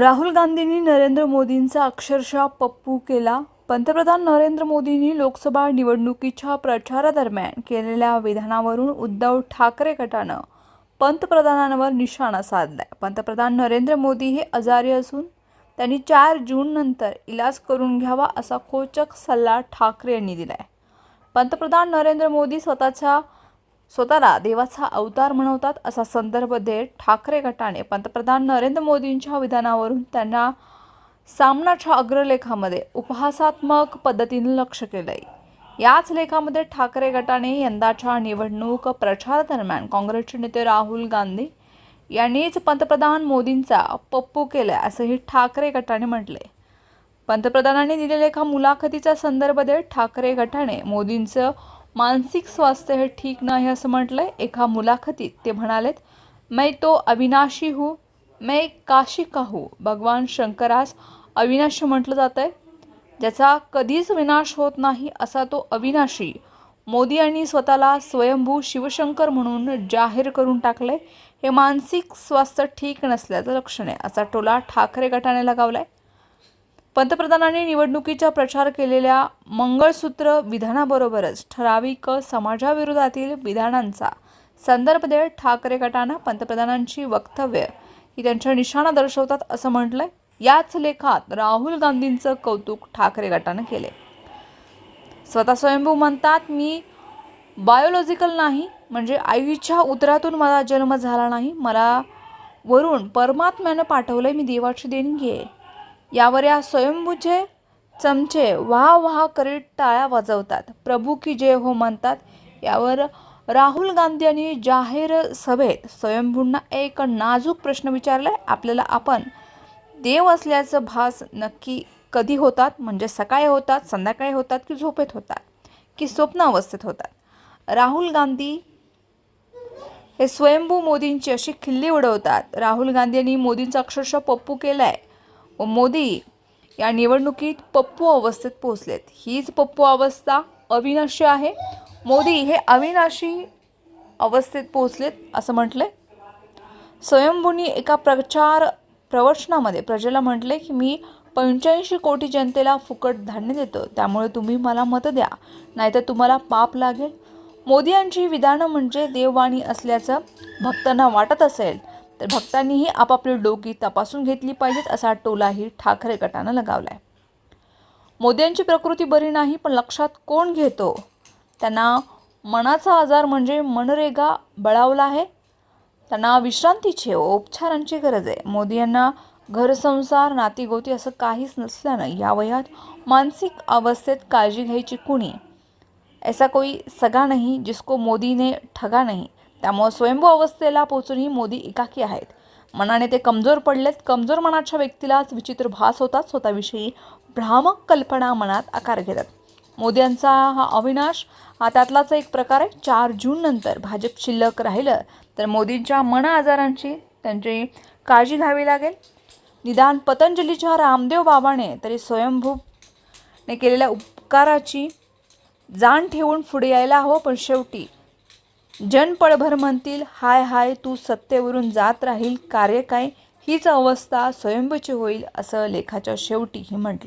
राहुल गांधींनी नरेंद्र मोदींचा अक्षरशः पप्पू केला. पंतप्रधान नरेंद्र मोदींनी लोकसभा निवडणुकीच्या प्रचारादरम्यान केलेल्या विधानावरून उद्धव ठाकरे गटानं पंतप्रधानांवर निशाणा साधलाय. पंतप्रधान नरेंद्र मोदी हे आजारी असून त्यांनी चार जूननंतर इलाज करून घ्यावा असा खोचक सल्ला ठाकरे यांनी दिलाय. पंतप्रधान नरेंद्र मोदी स्वतःच्या स्वतःला देवाचा अवतार म्हणवतात असा संदर्भ देत ठाकरे गटाने पंतप्रधान नरेंद्र मोदींच्या विधानावरून त्यांना सामनाच्या अग्रलेखामध्ये उपहासात्मक पद्धतीने लक्ष केलंय. याच लेखामध्ये ठाकरे गटाने यंदाच्या निवडणूक प्रचारादरम्यान काँग्रेसचे नेते राहुल गांधी यांनीच पंतप्रधान मोदींचा पप्पू केलाय असंही ठाकरे गटाने म्हटले पंतप्रधानांनी दिलेल्या एका मुलाखतीचा संदर्भ देत ठाकरे गटाने मोदींचं मानसिक स्वास्थ्य हे ठीक नाही असं म्हटलं आहे एका मुलाखतीत. ते म्हणालेत मैं तो अविनाशी हूँ मैं काशी का हूँ भगवान शंकरास अविनाशी म्हटलं जातं आहे ज्याचा कधीच विनाश होत नाही असा तो अविनाशी. मोदी यांनी स्वतःला स्वयंभू शिवशंकर म्हणून जाहीर करून टाकले हे मानसिक स्वास्थ्य ठीक नसल्याचं लक्षण आहे. असा टोला ठाकरे गटाने लगावला आहे पंतप्रधानांनी निवडणुकीचा प्रचार केलेल्या मंगळसूत्र विधानाबरोबरच ठराविक समाजाविरोधातील विधानांचा संदर्भ देत ठाकरे गटानं पंतप्रधानांची वक्तव्य ही त्यांच्या निशाणा दर्शवतात असं म्हटलंय. याच लेखात राहुल गांधींचं कौतुक ठाकरे गटानं केले स्वतः स्वयंभू म्हणतात मी बायोलॉजिकल नाही म्हणजे आईच्या उदरातून मला जन्म झाला नाही. मला वरून परमात्म्यानं पाठवलंय मी देवाची देणगी आहे. यावर या स्वयंभूचे चमचे वाह वाह करीत टाळ्या वाजवतात. प्रभू की जय हो म्हणतात. यावर राहुल गांधी यांनी जाहीर सभेत स्वयंभूंना एक नाजूक प्रश्न विचारलाय. आपल्याला आपण देव असल्याचं भास नक्की कधी होतात? म्हणजे सकाळी होतात संध्याकाळी होतात की झोपेत होतात? की स्वप्न अवस्थेत होतात? राहुल गांधी हे स्वयंभू मोदींची अशी खिल्ली उडवतात. राहुल गांधी यांनी मोदींचा अक्षरशः पप्पू केलाय. व मोदी या निवडणुकीत पप्पू अवस्थेत पोहोचलेत. हीच पप्पू अवस्था अविनाशी आहे. मोदी हे अविनाशी अवस्थेत पोहोचलेत असं म्हटलंय. स्वयंभूनी एका प्रचार प्रवचनामध्ये प्रजेला म्हटले की मी पंच्याऐंशी कोटी जनतेला फुकट धान्य देतो. त्यामुळे तुम्ही मला मतं द्या. नाहीतर तुम्हाला पाप लागेल. मोदी यांची विधानं म्हणजे देववाणी असल्याचं भक्तांना वाटत असेल. तर भक्तांनीही आपापली डोकी तपासून घेतली पाहिजेत असा टोलाही ठाकरे गटानं लगावलाय. मोदी यांची प्रकृती बरी नाही पण लक्षात कोण घेतो? त्यांना मनाचा आजार म्हणजे मनरेगा बळावला आहे. त्यांना विश्रांतीची व उपचारांची गरज आहे. मोदी यांना घरसंसार नातीगोती असं काहीच नसल्यानं या वयात मानसिक अवस्थेत काळजी घ्यायची कुणी? ऐसा कोई सगा नाही जिसको मोदी ने ठगा नाही. त्यामुळं स्वयंभू अवस्थेला पोचूनही मोदी एकाकी आहेत. मनाने ते कमजोर पडलेत. कमजोर मनाच्या व्यक्तीलाच विचित्र भास होतात. स्वतःविषयी भ्रामक कल्पना मनात आकार घेतात. मोदी यांचा हा अविनाश हा त्यातलाच एक प्रकार आहे. चार जून नंतर भाजप शिल्लक राहिलं तर मोदींच्या मन आजारांची त्यांची काळजी घ्यावी लागेल. निदान पतंजलीच्या रामदेव बाबाने तरी स्वयंभूने केलेल्या उपकाराची जाण ठेवून पुढे यायला हवं. पण शेवटी जनपळभर म्हणतील हाय हाय तू सत्तेवरून जात राहील कार्य काय? हीच अवस्था स्वयंभूची होईल असं लेखाच्या शेवटीही म्हटलं.